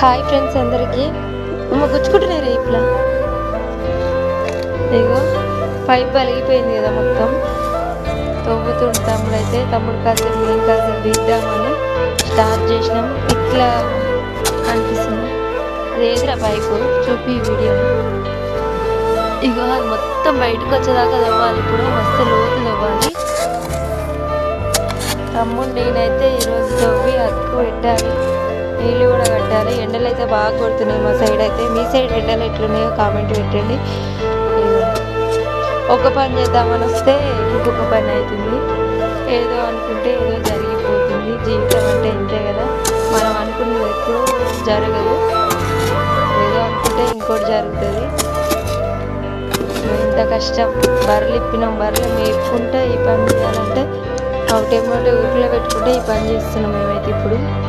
Hi friends అందరికీ. అమ్మ గుచ్చుకుంటున్నాయి ఇట్లా ఇగో పైప్ పలిగిపోయింది కదా మొత్తం. తవ్వుతుండు తమ్ముడు అయితే తమ్ముడు కాసేపు మేము కాసేపు దిద్దామని స్టార్ట్ చేసినాం. ఇట్లా అనిపిస్తుంది. లేదురా పైపు చూపి వీడియో ఇగో అది మొత్తం బయటకు వచ్చేదాకా తవ్వాలి. ఇప్పుడు మస్తు లోతు తవ్వాలి. తమ్ముడు నేనైతే ఈరోజు తవ్వి అక్కు పెట్టాలి. నీళ్ళు కూడా కట్టాలి. ఎండలు అయితే బాగా కొడుతున్నాయి మా సైడ్ అయితే. మీ సైడ్ ఎండలు ఎట్లున్నాయో కామెంట్ పెట్టండి. ఒక పని చేద్దామని వస్తే ఇంకొక పని అవుతుంది. ఏదో అనుకుంటే ఏదో జరిగిపోతుంది. జీవితం అంటే ఇంతే కదా. మనం అనుకున్నది ఎప్పుడూ జరగదు. ఏదో అనుకుంటే ఇంకోటి జరుగుతుంది. ఇంత కష్టం. బర్రెలు ఇప్పినాం. బర్రెలు మేపుకుంటే ఈ పని చేయాలంటే ఒకటేమో ఊరిలో పెట్టుకుంటే ఈ పని చేస్తున్నాం మేమైతే ఇప్పుడు.